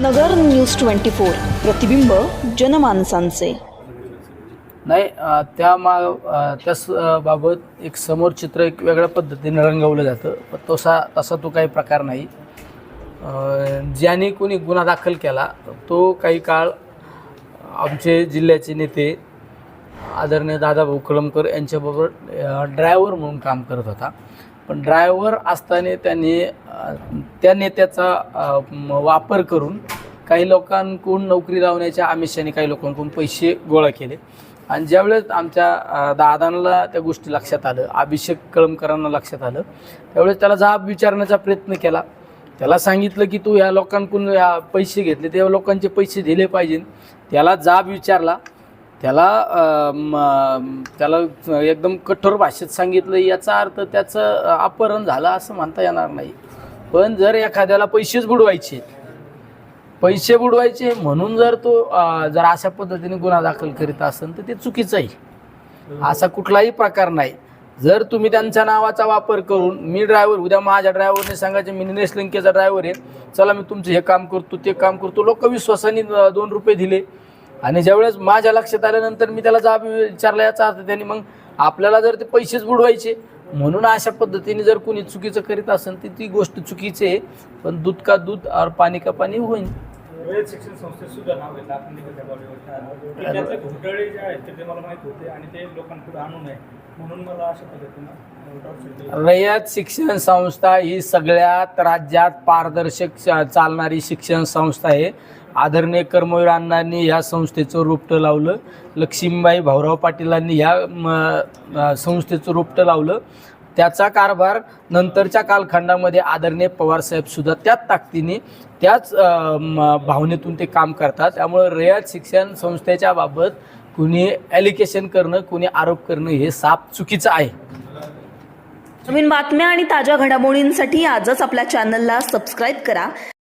नगर news twenty four प्रतिबिंब जनमानसांचे. नाही त्या मा त्यास त्या बाबत एक समोर चित्र एक वेगळ्या पद्धतीने रंगवलं जातं. पण तसा तसा तो काही प्रकार नाही. ज्याने कोणी गुन्हा दाखल केला तो काही काळ आमचे जिल्ह्याचे नेते आदरणीय दादाभाऊ कळमकर यांच्याबरोबर ड्रायव्हर म्हणून काम करत होता. पण ड्रायव्हर असताना त्यांनी त्या नेत्याचा वापर करून काही लोकांकडून नोकरी लावण्याच्या आमिषाने काही लोकांकडून पैसे गोळा केले. आणि ज्यावेळेस आमच्या दादांना त्या गोष्टी लक्षात आलं अभिषेक कळमकरांना लक्षात आलं त्यावेळेस त्याला जाब विचारण्याचा प्रयत्न केला. त्याला सांगितलं की तू ह्या लोकांकडून ह्या पैसे घेतले त्या लोकांचे पैसे दिले पाहिजे. त्याला जाब विचारला. त्याला त्याला एकदम कठोर भाषेत सांगितलं. याचा अर्थ त्याचं अपहरण झालं असं म्हणता येणार नाही. पण जर एखाद्याला पैसेच बुडवायचे पैसे बुडवायचे म्हणून जर तो जर अशा पद्धतीने गुन्हा दाखल करीत असेल तर ते चुकीचं आहे. असा कुठलाही प्रकार नाही. जर तुम्ही त्यांच्या नावाचा वापर करून मी ड्रायव्हर उद्या माझ्या ड्रायव्हरने सांगायचे मी निलेश लंकेचा ड्रायव्हर आहे. चला मी तुमचं हे काम करतो ते काम करतो. लोक विश्वासाने दोन रुपये दिले. आणि ज्यावेळेस माझ्या लक्षात आल्यानंतर मी त्याला जाब विचारला याचा अर्थ त्यांनी मग आपल्याला जर ते पैसेच बुडवायचे म्हणून अशा पद्धतीने जर कोणी चुकीचं करीत असेल तर ती गोष्ट चुकीची आहे. पण दूध का दूध और पाणी का पाणी होईल रयत शिक्षण संस्थेत सुद्धा नाव घेतलं. आपण त्यातले घोटाळे जे आहेत ते मला माहीत होते आणि ते लोकांपुढे आणू नये. म्हणून मला अशा पद्धतीनं. रयत शिक्षण संस्था ही सगळ्यात राज्यात पारदर्शक चालणारी शिक्षण संस्था आहे. आदरणीय कर्मवीर अण्णांनी ह्या संस्थेचं रोपटं लावलं. लक्ष्मीबाई भाऊराव पाटीलांनी ह्या संस्थेचं रोपटं लावलं. त्याचा कारभार नंतरच्या कालखंडामध्ये आदरणीय पवारसाहेबसुद्धा त्याच ताकदीने त्याच भावनेतून ते काम करतात. त्यामुळे रयत शिक्षण संस्थेच्या बाबत कुणी ॲलिकेशन करणं कुणी आरोप करणं हे साप चुकीचं आहे. नवीन बातम्या आणि ताज्या घडामोडींसाठी आजच आपल्या चॅनलला सबस्क्राईब करा.